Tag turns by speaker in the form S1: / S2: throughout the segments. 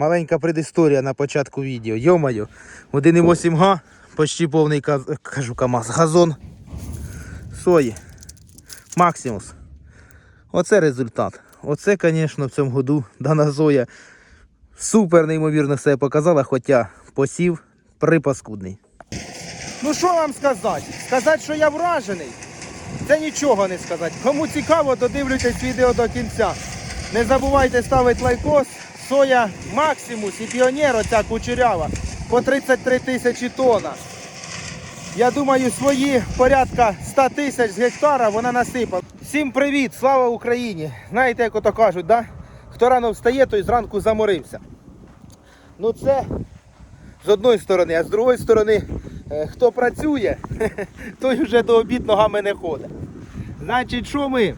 S1: Маленька предісторія на початку відео. Йомаю, 1,8 га, почти повний кажу, КАМАЗ, газон сої. Максимус. Оце результат. Оце, звісно, в цьому году дана зоя супер неймовірно себе показала, хоча посів припаскудний. Ну що вам сказати? Сказати, що я вражений, це нічого не сказати. Кому цікаво, додивлюйтесь відео до кінця. Не забувайте ставити лайкос. Соя Максимус і Піонер, оця кучерява, по 33 тисячі тонна. Я думаю, свої порядка 100 тисяч з гектара вона насипала. Всім привіт, слава Україні! Знаєте, як ото кажуть, да? хто рано встає, той зранку заморився. Ну це з одної сторони, а з другої сторони, е, хто працює, той вже до обід ногами не ходить. Значить, що ми?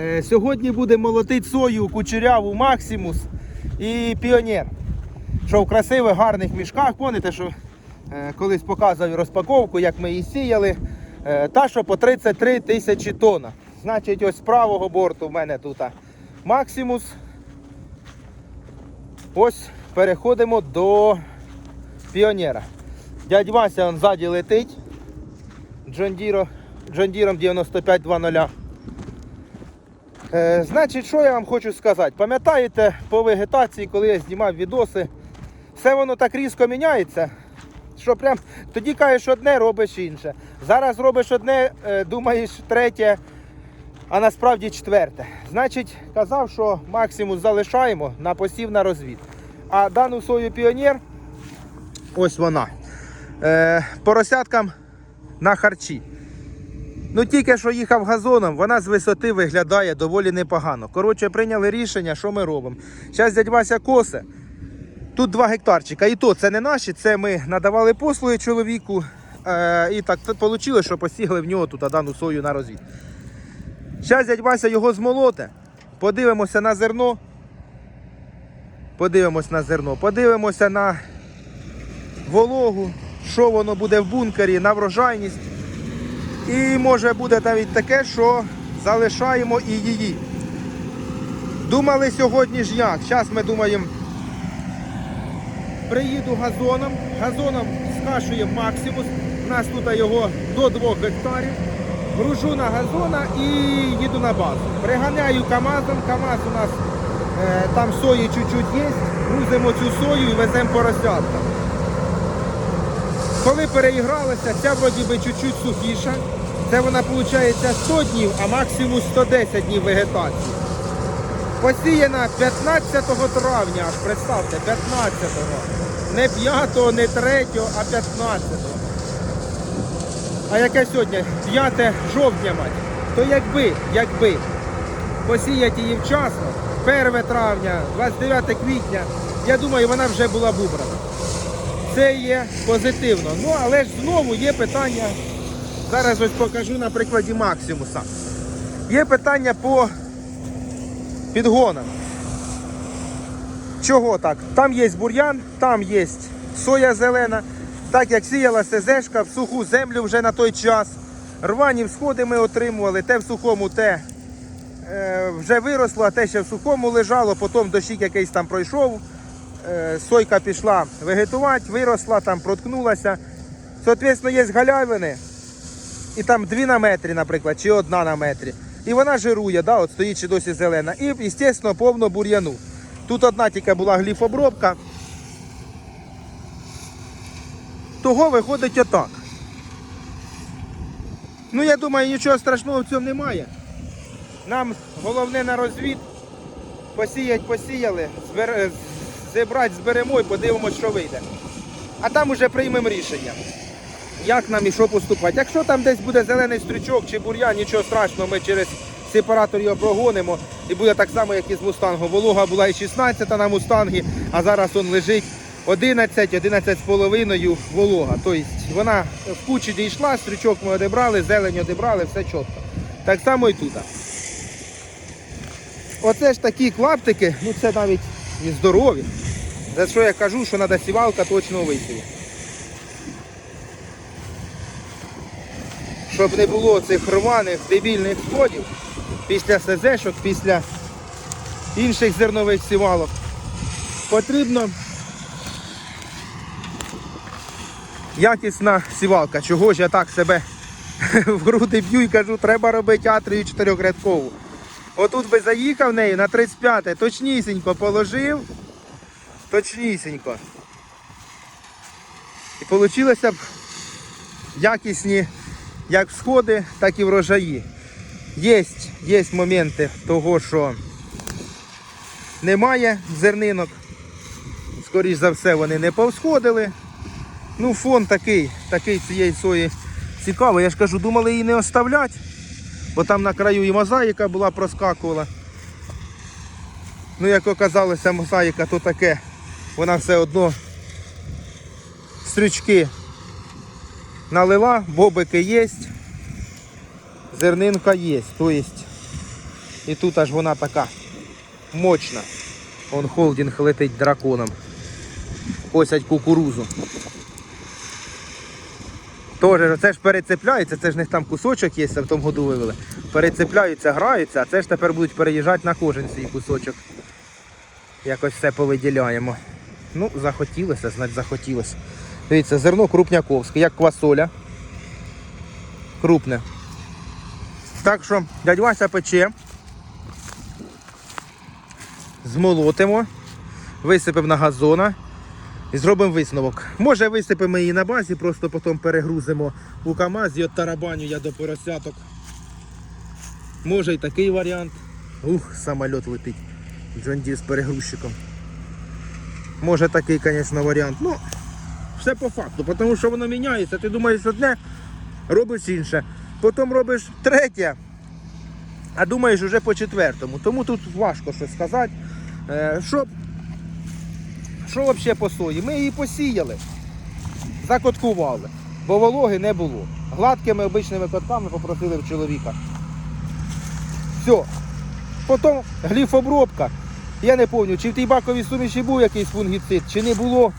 S1: Е, Сьогодні будемо молотити сою, кучеряву, Максимус і Піонер. Що в красивих, гарних мішках. Пам'ятаєте, що е, колись показував розпаковку, як ми її сіяли. Е, Та, що по 33 тисячі тонн. Значить, ось з правого борту в мене тут Максимус. Ось переходимо до Піонера. Дядь Вася он ззаді летить. Джондіро, Джондіром 9520. Е, значить, що я вам хочу сказати? Пам'ятаєте по вегетації, коли я знімав відоси, все воно так різко міняється, що прям тоді кажеш одне, робиш інше. Зараз робиш одне, е, думаєш третє, а насправді четверте. Значить, казав, що максимум залишаємо на посів на розвід. А дану сою піонер, ось вона. Е, поросяткам на харчі. Ну тільки що їхав газоном, вона з висоти виглядає доволі непогано. Коротше, прийняли рішення, що ми робимо. Зараз дядь Вася косе. Тут 2 гектарчика. І то це не наші, це ми надавали послуги чоловіку. Е, і так вийшло, що посігли в нього тут дану сою на розвід. Зараз дядь Вася його змолоте. Подивимося на зерно. Подивимося на зерно, подивимося на вологу, що воно буде в бункері, на врожайність. І може буде навіть таке, що залишаємо і її. Думали сьогодні ж як. Зараз ми думаємо, приїду газоном, газоном скашуємо максимус. У нас тут його до 2 гектарів. Гружу на газона і їду на базу. Приганяю КАМАЗом. КАМАЗ у нас е, там сої чуть-чуть є. Грузимо цю сою і веземо поросяткам. Коли переігралася, ця вроді би чуть-чуть сухіша. Це вона виходить 100 днів, а максимум 110 днів вегетації. Посіяна 15 травня, аж представте, 15-го. Не 5-го, не 3-го, а 15-го. А яке сьогодні? 5 жовтня, мать. То якби, якби посіяти її вчасно, 1 травня, 29 квітня, я думаю, вона вже була б убрана. Це є позитивно. Ну, але ж знову є питання. Зараз ось покажу на прикладі Максимуса. Є питання по підгонам. Чого так? Там є бур'ян, там є соя зелена. Так як сіяла СЗшка в суху землю вже на той час. Рвані всходи ми отримували, те в сухому, те е, вже виросло, а те ще в сухому лежало, потім дощик якийсь там пройшов. Е, сойка пішла вегетувати, виросла, там проткнулася. Соответственно, є галявини, і там дві на метрі, наприклад, чи одна на метрі. І вона жирує, да, от стоїть ще досі зелена. І, звісно, повно бур'яну. Тут одна тільки була гліфобробка. Того виходить отак. Ну, я думаю, нічого страшного в цьому немає. Нам головне на розвід. Посіять, посіяли, збер... е, зібрати, зберемо і подивимось, що вийде. А там уже приймемо рішення як нам і що поступати. Якщо там десь буде зелений стрючок чи бур'ян, нічого страшного, ми через сепаратор його прогонимо. І буде так само, як і з мустангом. Волога була і 16 на мустангі, а зараз он лежить 11, 11 з половиною волога. Тобто вона в кучі дійшла, стрючок ми одібрали, зелень одібрали, все чітко. Так само і тут. Оце ж такі клаптики, ну це навіть і здорові. За що я кажу, що треба сівалка точно висівати. Щоб не було цих рваних дебільних сходів після СЗшок, після інших зернових сівалок. потрібно якісна сівалка. Чого ж я так себе в груди б'ю і кажу, треба робити атрію чотирьохрядкову. Отут би заїхав нею на 35-те, точнісінько положив. Точнісінько. І вийшло б якісні як сходи, так і врожаї. Є, є моменти того, що немає зернинок. Скоріш за все, вони не повсходили. Ну, фон такий, такий цієї сої цікавий. Я ж кажу, думали її не оставлять, бо там на краю і мозаїка була проскакувала. Ну, як оказалося, мозаїка то таке, вона все одно стрючки налила, бобики є, зернинка є. Тобто, і тут аж вона така мощна. Вон холдинг летить драконом. Косять кукурузу. Тоже, це ж перецепляється, це ж них там кусочок є, в тому году вивели. Перецепляються, граються, а це ж тепер будуть переїжджати на кожен свій кусочок. Якось все повиділяємо. Ну, захотілося, значить захотілося. Дивіться, зерно крупняковське, як квасоля. Крупне. Так що дядь Вася пече. Змолотимо, висипемо на газона і зробимо висновок. Може висипемо її на базі, просто потім перегрузимо у КАМАЗ і от тарабаню я до поросяток. Може і такий варіант. Ух, самоліт летить. Джонді з перегрузчиком. Може такий, звісно, варіант. Ну, все по факту, тому що воно міняється. Ти думаєш одне, робиш інше. Потім робиш третє, а думаєш вже по четвертому. Тому тут важко щось сказати. Е, Що, що взагалі по сої? Ми її посіяли, закоткували, бо вологи не було. Гладкими обичними котками попросили в чоловіка. Все. Потім гліфобробка. Я не пам'ятаю, чи в тій баковій суміші був якийсь фунгіцид, чи не було,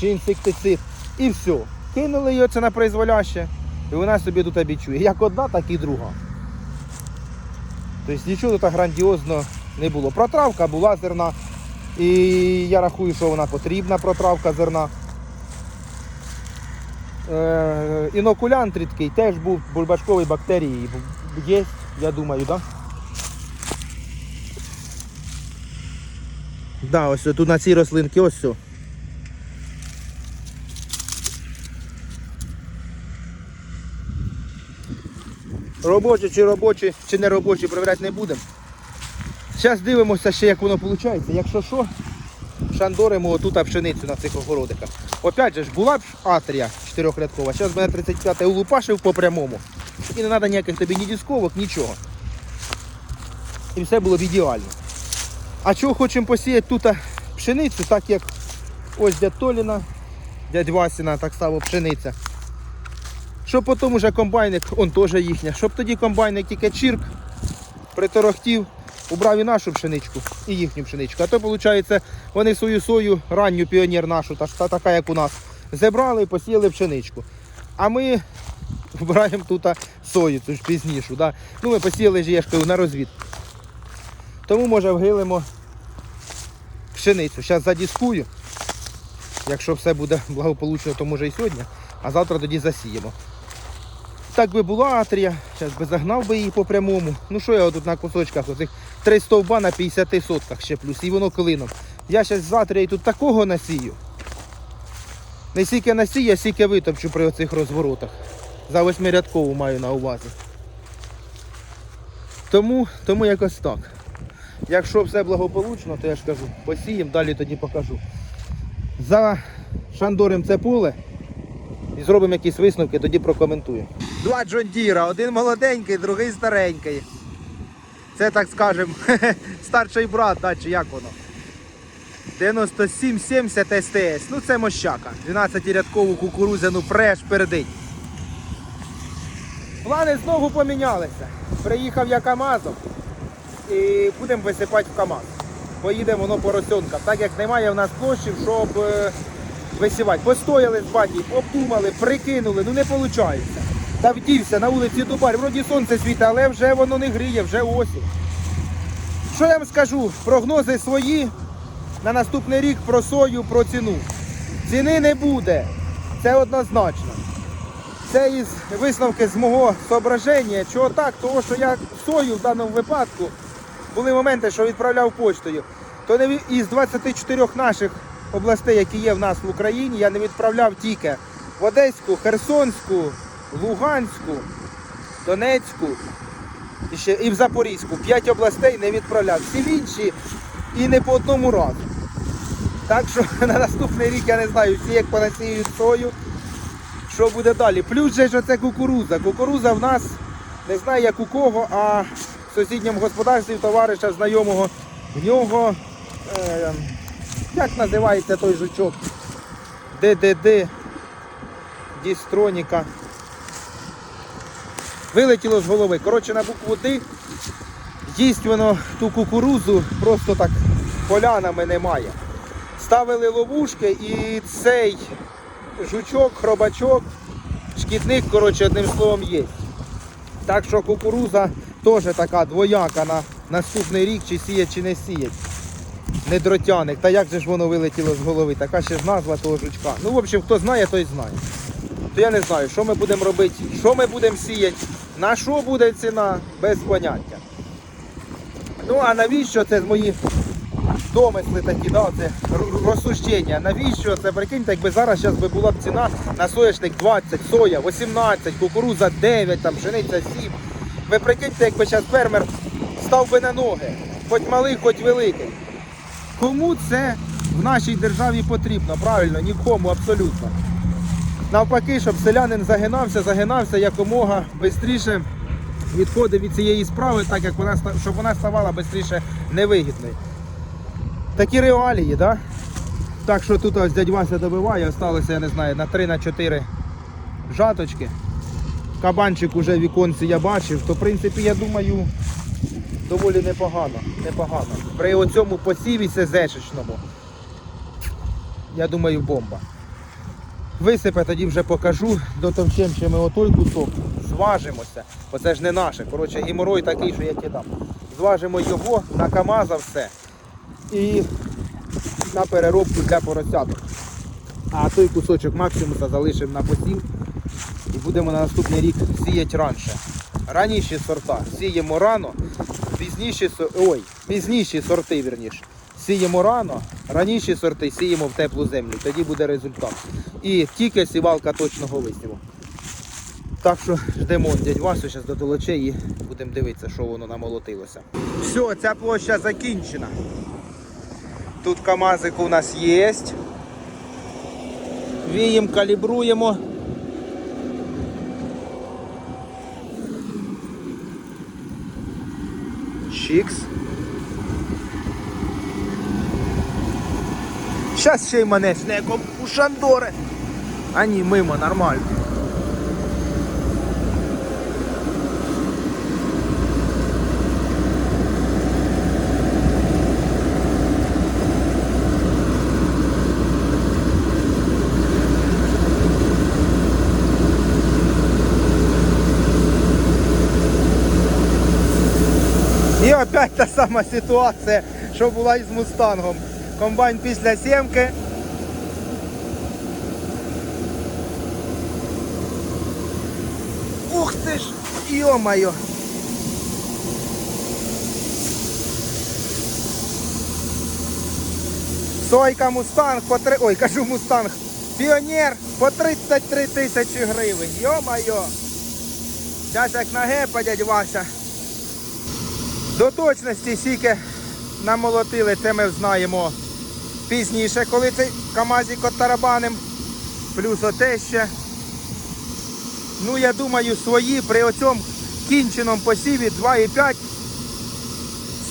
S1: чи інсектицид. І все. Кинули її це на произволяще, і вона собі тут обічує. Як одна, так і друга. Тобто нічого тут грандіозно не було. Протравка була зерна. І я рахую, що вона потрібна, протравка зерна. Е, інокулянт рідкий теж був бульбашковий бактерії. Є, я думаю, так? Да? Да, ось тут на цій рослинці ось все. Робочі чи робочі, чи не робочі, перевіряти не будемо. Зараз дивимося ще, як воно виходить. Якщо що, шандоримо отут пшеницю на цих огородиках. Опять же ж, була б атрія чотирьохрядкова, зараз мене 35 улупашив по прямому. І не треба ніяких тобі ні дисковок, нічого. І все було б ідеально. А чого хочемо посіяти тут пшеницю, так як ось дядь Толіна, дядь Васіна, так само пшениця. Щоб потім уже комбайник, он теж їхня, щоб тоді комбайник тільки чірк, приторохтів, убрав і нашу пшеничку, і їхню пшеничку. А то, виходить, вони свою сою, ранню піонер нашу, та, та така, як у нас, зібрали і посіяли пшеничку. А ми вбираємо тут сою, цю ж пізнішу. Да? Ну, ми посіяли ж, на розвід. Тому, може, вгилимо пшеницю. Зараз задіскую. Якщо все буде благополучно, то може і сьогодні, а завтра тоді засіємо. Так би була атрія, зараз би загнав би її по прямому. Ну що я тут на кусочках, оцих три стовба на 50 сотках ще плюс, і воно клином. Я зараз з атрією тут такого насію. Не стільки насію, а стільки витопчу при оцих розворотах. За восьмирядкову маю на увазі. Тому, тому якось так. Якщо все благополучно, то я ж кажу, посіємо, далі тоді покажу. За шандорем це поле і зробимо якісь висновки, тоді прокоментую. Два Джондіра, один молоденький, другий старенький. Це так скажемо, старший брат, да, чи як воно. 9770 СТС. Ну це мощака. 12-рядкову кукурузяну преш передить. Плани знову помінялися. Приїхав я КАМАЗом і будемо висипати в КАМАЗ. Поїдемо воно поросенка. Так як немає в нас площів, щоб е, висівати. Постояли з батьків, обдумали, прикинули, ну не виходить. Та вдівся на вулиці Дубар, вроді сонце світить, але вже воно не гріє, вже осінь. Що я вам скажу? Прогнози свої. на наступний рік про сою, про ціну. Ціни не буде. Це однозначно. Це із висновки з мого зображення. Чого так? Того, що я сою в даному випадку були моменти, що відправляв почтою. То не із 24 наших областей, які є в нас в Україні, я не відправляв тільки в Одеську, Херсонську, Луганську, Донецьку і, ще, і в Запорізьку. П'ять областей не відправляв. Всі інші і не по одному разу. Так що на наступний рік я не знаю, всі як понасіють сою, що буде далі. Плюс же ж оце кукуруза. Кукуруза в нас не знаю як у кого, а в сусідньому господарстві товариша знайомого в нього, е, як називається той жучок? ДДД, Дістроніка. Вилетіло з голови. Коротше, на букву Д їсть воно ту кукурузу, просто так полянами немає. Ставили ловушки і цей жучок, хробачок, шкідник, коротше, одним словом, є. Так що кукуруза теж така двояка на наступний рік, чи сіять, чи не сіять. Не дротяник. Та як же ж воно вилетіло з голови? Така ще ж назва того жучка. Ну, в общем, хто знає, той знає. То я не знаю, що ми будемо робити, що ми будемо сіяти, на що буде ціна, без поняття. Ну а навіщо це мої домисли такі, да, це р- розсуждення. Навіщо це? Прикиньте, якби зараз щас би була б ціна на соняшник 20, соя 18, кукуруза 9, там, пшениця 7. Ви прикиньте, якби зараз фермер став би на ноги, хоч малий, хоч великий. Кому це в нашій державі потрібно? Правильно, нікому абсолютно. Навпаки, щоб селянин загинався, загинався якомога швидше відходив від цієї справи, так як вона щоб вона ставала швидше невигідною. Такі реалії, да? так що тут ось дядь Вася добиває, осталося, я не знаю, на 3 на 4 жаточки. Кабанчик уже в віконці я бачив, то в принципі я думаю доволі непогано. непогано. При оцьому посіві СЗшечному, я думаю, бомба. Висипе тоді вже покажу, дотовчем ще ми отой кусок, зважимося. Оце ж не наше. Коротше, геморой такий, що я дам. Зважимо його на КАМАЗа все. І на переробку для поросяток. А той кусочок максимуса залишимо на посів і будемо на наступний рік сіяти раніше. Раніші сорта сіємо рано, пізніші ой, пізніші сорти, вірніше. Сіємо рано, раніші сорти сіємо в теплу землю, тоді буде результат. І тільки сівалка точного висіву. Так що ждемо дядь Васю зараз до толоче і будемо дивитися, що воно намолотилося. Все, ця площа закінчена. Тут КАМАЗик у нас є. Віємо, калібруємо. Чікс. Щас ще й мене снеком у Шандори. А ні, мимо, нормально. І опять та сама ситуація, що була із мустангом. Комбайн після сімки. Ух ти ж, йо-моє. Сойка мустанг по три... Ой, кажу мустанг. Піонер по 33 тисячі гривень. Йо-моє. Зараз як на гепа, дядь Вася. До точності сіки намолотили, це ми знаємо пізніше, коли цей КАМАЗик оттарабаним. Плюс оте ще. Ну, я думаю, свої при оцьому кінченому посіві 2,5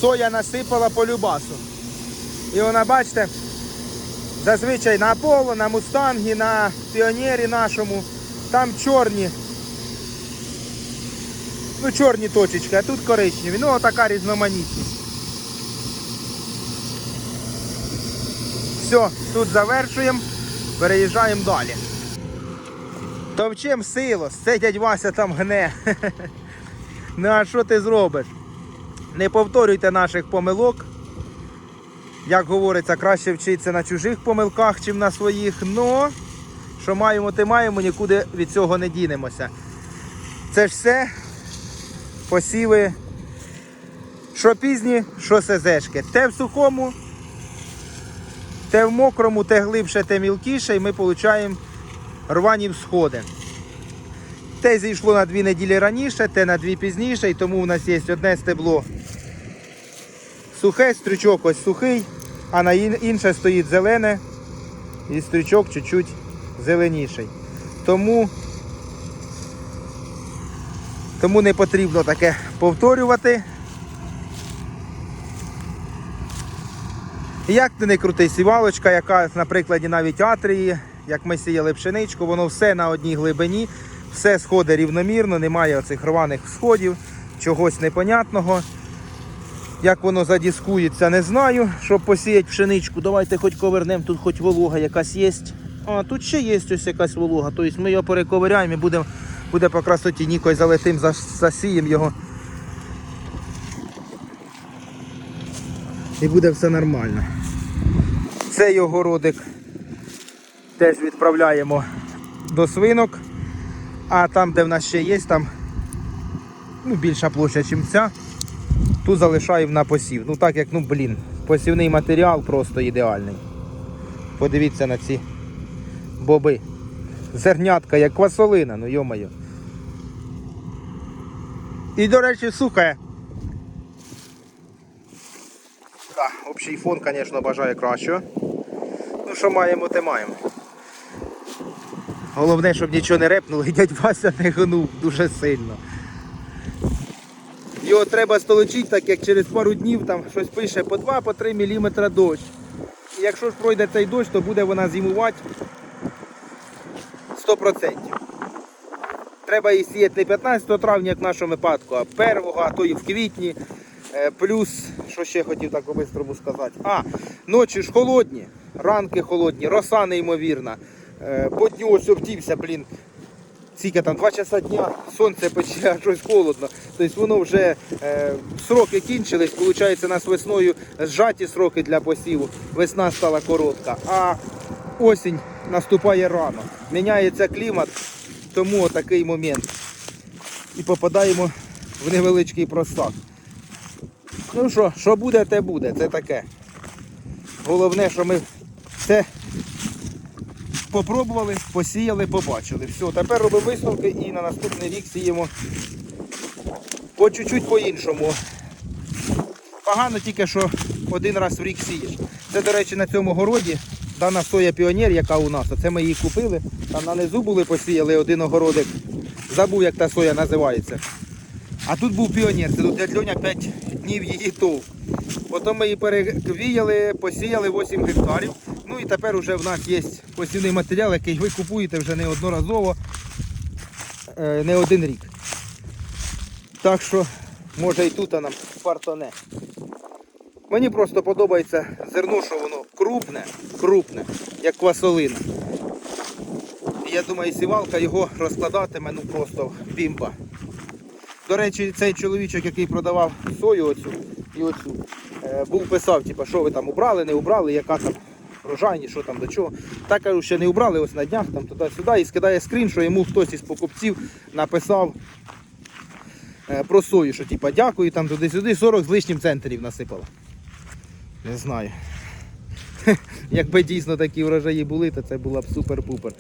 S1: соя насипала по любасу. І вона, бачите, зазвичай на Аполло, на Мустангі, на піонері нашому, там чорні Ну, чорні точечки, а тут коричневі. Ну, отака різноманітність. Все, тут завершуємо, переїжджаємо далі. Товчем силос, це дядь Вася там гне. Ну а що ти зробиш? Не повторюйте наших помилок. Як говориться, краще вчитися на чужих помилках, чим на своїх. Но що маємо, те маємо, нікуди від цього не дінемося. Це ж все посіви, що пізні, що сезешки. Те в сухому, те в мокрому, те глибше, те мілкіше, і ми отримуємо рвані всходи. Те зійшло на дві неділі раніше, те на дві пізніше, і тому у нас є одне стебло сухе, стрючок ось сухий, а на інше стоїть зелене і стрючок чуть-чуть зеленіший. Тому, тому не потрібно таке повторювати. Як ти не крути, сівалочка, яка на прикладі навіть атрії, як ми сіяли пшеничку, воно все на одній глибині, все сходить рівномірно, немає оцих рваних сходів, чогось непонятного. Як воно задіскується, не знаю. Щоб посіяти пшеничку, давайте хоч ковернемо, тут хоч волога якась є. А, тут ще є ось якась волога. Тобто ми його перековиряємо і буде, буде по красоті нікось залетим, засіємо його. І буде все нормально. Цей огородик теж відправляємо до свинок. А там, де в нас ще є, там ну, більша площа, ніж ця. Тут залишаємо на посів. Ну так як, ну блін, посівний матеріал просто ідеальний. Подивіться на ці боби. Зернятка, як квасолина, ну йомаю. І, до речі, сухе. Так, общий фон, звісно, бажає кращого. Ну, що маємо, те маємо. Головне, щоб нічого не репнуло і дядь Вася не гнув дуже сильно. Його треба столочити, так як через пару днів там щось пише по 2-3 мм дощ. І якщо ж пройде цей дощ, то буде вона зимувати 100%. Треба її сіяти не 15 травня, як в нашому випадку, а 1, а то і в квітні. Е, Плюс, що ще хотів так по-бистрому сказати. А, ночі ж холодні, ранки холодні, роса неймовірна. Е, По дню ось обтівся, блін. Скільки там 2 часа дня, сонце пече, а щось холодно. Тобто воно вже е, сроки кінчились, виходить, у нас весною зжаті сроки для посіву. Весна стала коротка, а осінь наступає рано. Міняється клімат, тому такий момент. І попадаємо в невеличкий просак. Ну що, що буде, те буде, це таке. Головне, що ми це попробували, посіяли, побачили. Все, тепер робимо висновки і на наступний рік сіємо по чуть-чуть по-іншому. Погано тільки, що один раз в рік сієш. Це, до речі, на цьому городі дана соя піонер, яка у нас, це ми її купили. Там на низу були посіяли один огородик. Забув, як та соя називається. А тут був піонер, це тут дядь Льоня 5 днів її тов. Потім ми її перевіяли, посіяли 8 гектарів. Ну і тепер вже в нас є посівний матеріал, який ви купуєте вже неодноразово, е, не один рік. Так що, може і тут нам фартоне. Мені просто подобається зерно, що воно крупне, крупне, як квасолина. Я думаю, сівалка його розкладатиме ну просто бімба. До речі, цей чоловічок, який продавав сою оцю і оцю, е, був писав, типу, що ви там убрали, не убрали, яка там врожайність, що там до чого. Так кажу, ще не убрали ось на днях там туди-сюди і скидає скрін, що йому хтось із покупців написав е, про сою, що типу, дякую, там туди-сюди 40 з лишнім центрів насипало. Не знаю. Якби дійсно такі врожаї були, то це було б супер-пупер.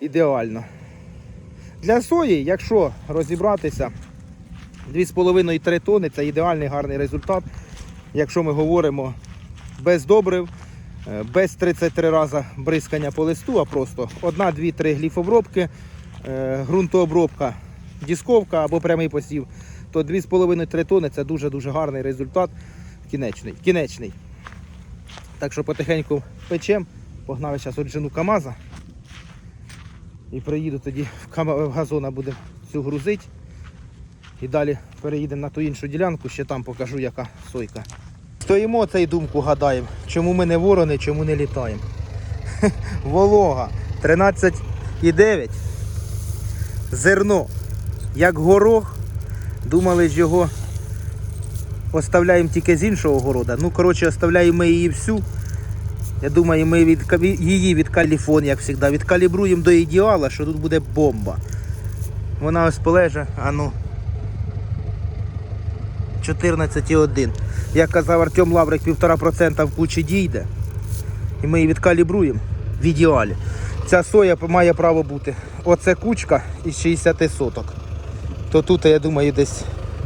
S1: Ідеально. Для сої, якщо розібратися, 2,5-3 тони це ідеальний гарний результат. Якщо ми говоримо без добрив, е, без 33 рази бризкання по листу, а просто 1, 2, 3 гліфобробки, е, ґрунтообробка, дісковка або прямий посів, то 2,5-3 тони це дуже-дуже гарний результат кінечний. кінечний. Так що потихеньку печем. Погнали зараз от жену КАМАЗа. І приїду тоді в, газона будемо цю грузити. І далі переїдемо на ту іншу ділянку, ще там покажу, яка сойка. Стоїмо цей думку гадаємо, чому ми не ворони, чому не літаємо. Волога 13,9. Зерно, як горох. Думали ж його оставляємо тільки з іншого города. Ну, коротше, оставляємо її всю. Я думаю, ми від, її від каліфон, як завжди, відкалібруємо до ідеала, що тут буде бомба. Вона ось полеже, а ну. 14,1. Як казав Артем Лаврик, 1,5% в кучі дійде. І ми її відкалібруємо в ідеалі. Ця соя має право бути. Оце кучка із 60 соток. То тут, я думаю, десь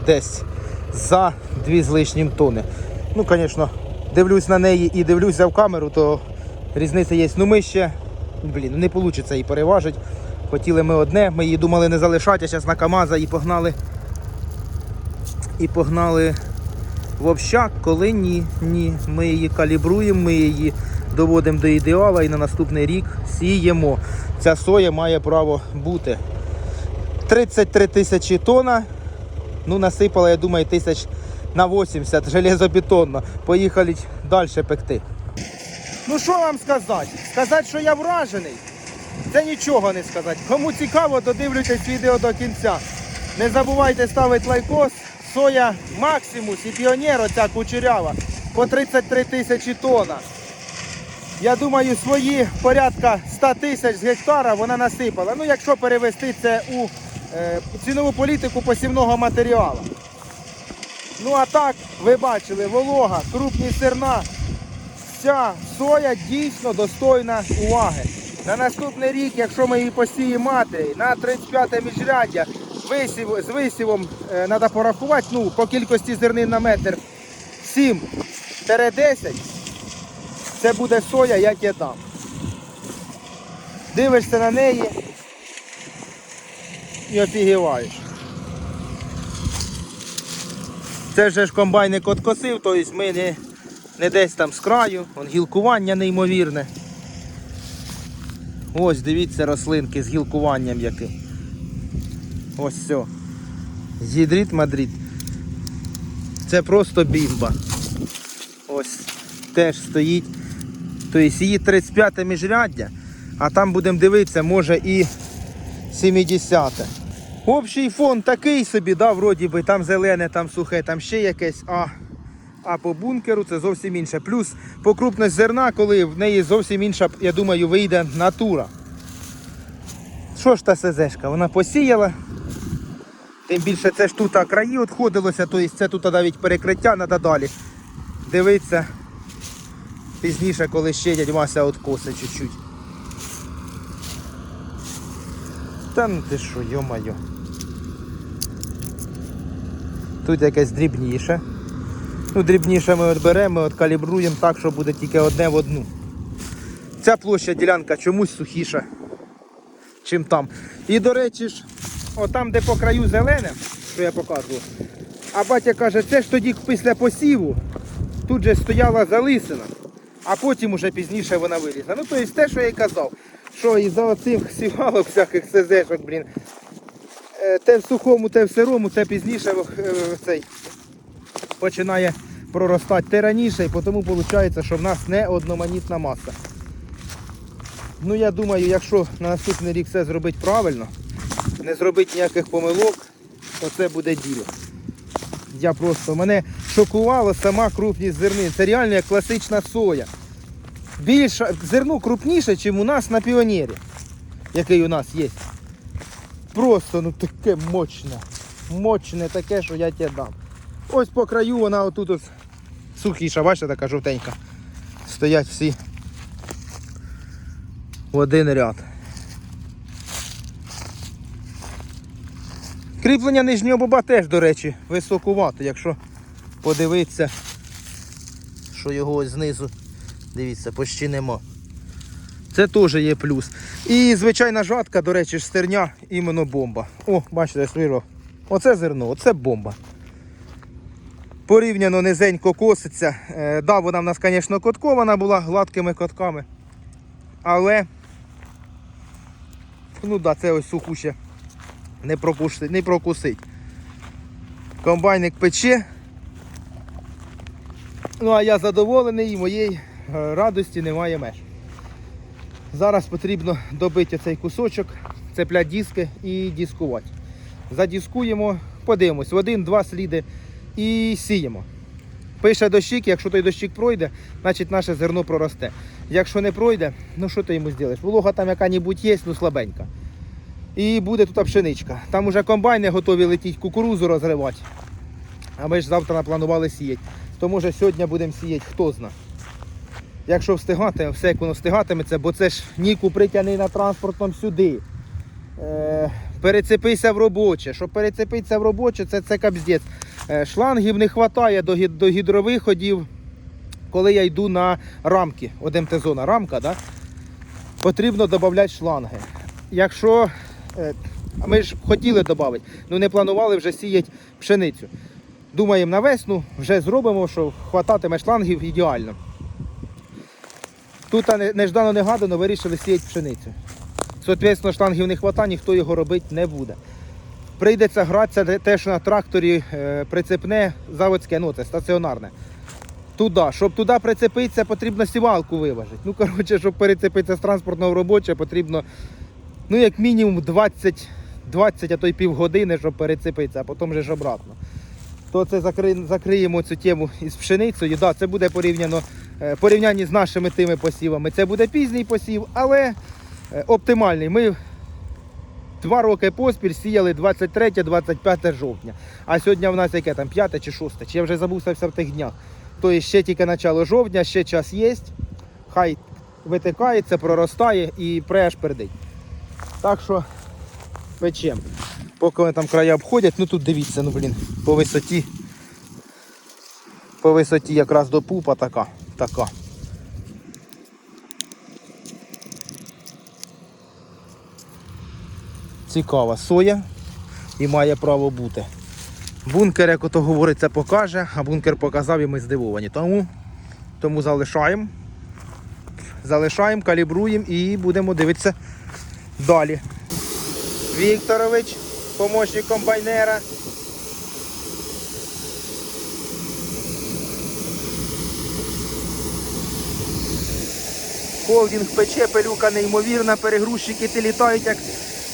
S1: десь за 2 з лишнім тони. Ну, звісно, дивлюсь на неї і дивлюся в камеру, то різниця є. Ну ми ще, блін, не вийде її переважити. Хотіли ми одне, ми її думали не залишати, а зараз на КАМАЗа і погнали. І погнали в общак, коли ні, ні. Ми її калібруємо, ми її доводимо до ідеала і на наступний рік сіємо. Ця соя має право бути. 33 тисячі тонна. Ну, насипала, я думаю, тисяч на 80 железобетонно. Поїхали далі пекти. Ну що вам сказати? Сказати, що я вражений, це нічого не сказати. Кому цікаво, додивлюйтесь відео до кінця. Не забувайте ставити лайкос. Соя Максимус і Піонер, оця кучерява, по 33 тисячі тонна. Я думаю, свої порядка 100 тисяч з гектара вона насипала. Ну, якщо перевести це у е, цінову політику посівного матеріалу. Ну а так, ви бачили, волога, крупні зерна. Ця соя дійсно достойна уваги. На наступний рік, якщо ми її посіємо матері, на 35 міжряддя висів, з висівом треба порахувати ну, по кількості зернин на метр 7-10. Це буде соя, як я дам. Дивишся на неї і офігіваєш. Це вже ж комбайник откосив, тобто ми не, не десь там з краю, Вон гілкування неймовірне. Ось дивіться рослинки з гілкуванням яким. Ось все. Зідріт Мадрид. Це просто бімба. Ось теж стоїть. Тобто її 35 міжряддя, а там будемо дивитися, може і 70. Общий фон такий собі, да, вроді би, там зелене, там сухе, там ще якесь, а, а по бункеру це зовсім інше. Плюс по крупність зерна, коли в неї зовсім інша, я думаю, вийде натура. Що ж та СЗшка? Вона посіяла. Тим більше це ж тут краї відходилося, тобто це тут навіть перекриття треба далі. Дивиться пізніше, коли ще дядь Вася откоси чуть-чуть. Та ну ти що, йо-моє. Тут якесь дрібніше. Ну, дрібніше ми от беремо, от так, що буде тільки одне в одну. Ця площа ділянка чомусь сухіша, чим там. І до речі ж, отам, де по краю зелене, що я показував, а батя каже, це ж тоді після посіву тут же стояла залисина, а потім уже пізніше вона вилізла. Ну, тобто те, що я й казав, що із-за оцих сівалок всяких СЗшок, блін, е, те в сухому, те в сирому, те пізніше е, цей починає проростати те раніше, і тому виходить, що в нас не одноманітна маса. Ну я думаю, якщо на наступний рік все зробити правильно, не зробити ніяких помилок, то це буде діло. Я просто мене шокувала сама крупність зернин. Це реально як класична соя. Більше зерно крупніше, ніж у нас на піонері, який у нас є. Просто ну таке мощне. Мощне таке, що я тебе дам. Ось по краю вона отут ось сухіша, бачите, така жовтенька. Стоять всі в один ряд. Кріплення нижнього боба теж, до речі, високувато, якщо подивитися, що його ось знизу, дивіться, почти нема. Це теж є плюс. І звичайна жатка, до речі, стерня, іменно бомба. О, бачите, свіжо. Оце зерно, оце бомба. Порівняно низенько коситься. Е, да, вона в нас, звісно, коткована була гладкими котками. Але ну да, це ось суху ще не прокусить. Не прокусить. Комбайник пече. Ну а я задоволений і моєї радості немає меж. Зараз потрібно добити цей кусочок, цепляти диски і дискувати. Задіскуємо, подивимось, в один-два сліди і сіємо. Пише дощик, якщо той дощик пройде, значить наше зерно проросте. Якщо не пройде, ну що ти йому зробиш? Волога там яка-небудь є, ну слабенька. І буде тут пшеничка. Там уже комбайни готові летіть кукурузу розривати. А ми ж завтра напланували сіяти. То може сьогодні будемо сіяти, хто зна. Якщо встигати, все як воно встигатиметься, бо це ж ніку притягни на транспортом сюди. Е, перецепися в робоче. Щоб перецепитися в робоче, це, це капздець. Е, шлангів не вистачає до, до гідровиходів, коли я йду на рамки. От МТ-зона рамка, да? потрібно додати шланги. Якщо е, ми ж хотіли додати, але не планували вже сіяти пшеницю. Думаємо на весну, вже зробимо, що хвататиме шлангів ідеально. Тут неждано негадано вирішили сіяти пшеницю. Соответственно, шлангів не вистачає, ніхто його робити не буде. Прийдеться гратися те- те, на тракторі е, прицепне заводське, ну це стаціонарне. Туди. Щоб туди прицепитися, потрібно сівалку виважити. Ну, коротше, щоб перецепитися з транспортного робочого, потрібно ну, як мінімум 20, 20 а то й півгодини, щоб перецепитися, а потім вже ж обратно. То це закри... закриємо цю тему із пшеницею. Да, це буде порівняно е, порівнянні з нашими тими посівами. Це буде пізній посів, але е, оптимальний. Ми два роки поспіль сіяли 23-25 жовтня. А сьогодні в нас яке там 5 чи 6, чи я вже забувся в тих днях. Тобто ще тільки начало жовтня, ще час є. Хай витикається, проростає і пердить. Так що печем. Поки вони там края обходять, ну тут дивіться, ну блін, по висоті. По висоті якраз до пупа така. Така. Цікава соя і має право бути. Бункер, як ото говориться, покаже, а бункер показав і ми здивовані. Тому, тому залишаємо. Залишаємо, калібруємо і будемо дивитися далі. Вікторович, помощник комбайнера. Холдинг пече, пилюка неймовірна, перегрузчики ті літають як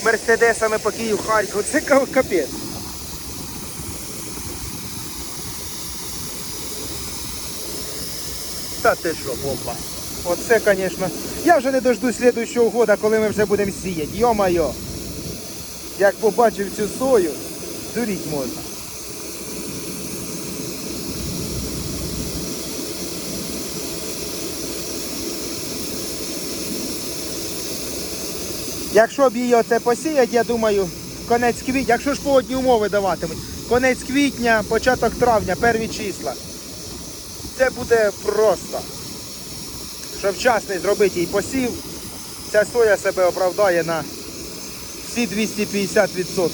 S1: мерседесами по Київ Харків. Це капець. Та ти що, бомба. Оце, звісно. Я вже не дожду слідуючого года, коли ми вже будемо сіяти. Йо-майо. Як побачив цю сою, дуріть можна. Якщо б її оце посіяти, я думаю, конець квітня, якщо ж погодні умови даватимуть, конець квітня, початок травня, перві числа. Це буде просто. Щоб вчасний зробити їй посів, ця соя себе оправдає на всі 250%.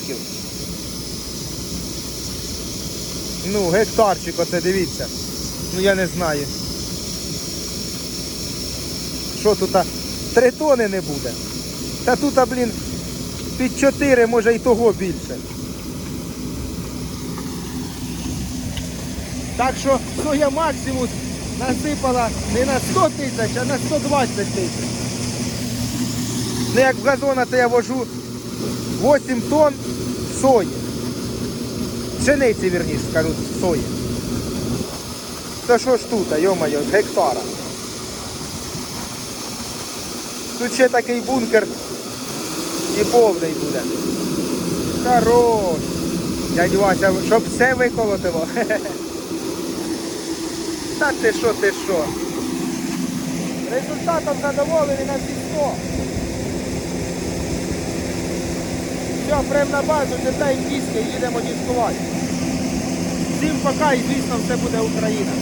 S1: Ну, гектарчик, оце дивіться. Ну я не знаю. Що тут? Три тони не буде. Та тут, блін, під 4, може і того більше. Так що соя максимус насипала не на 100 тисяч, а на 120 тисяч. Ну як в газона, то я вожу 8 тонн сої. Пшениці, вірніше, скажу, сої. Та що ж тут, йо-моє, гектара. Тут ще такий бункер і повний буде. Хорош. Дядь Вася, щоб все виколотило. Та ти що, ти що? Результатом задоволений на всі 100. Все, прям на базу, читаємо диски, їдемо дискувати. Всім пока і звісно все буде Україна.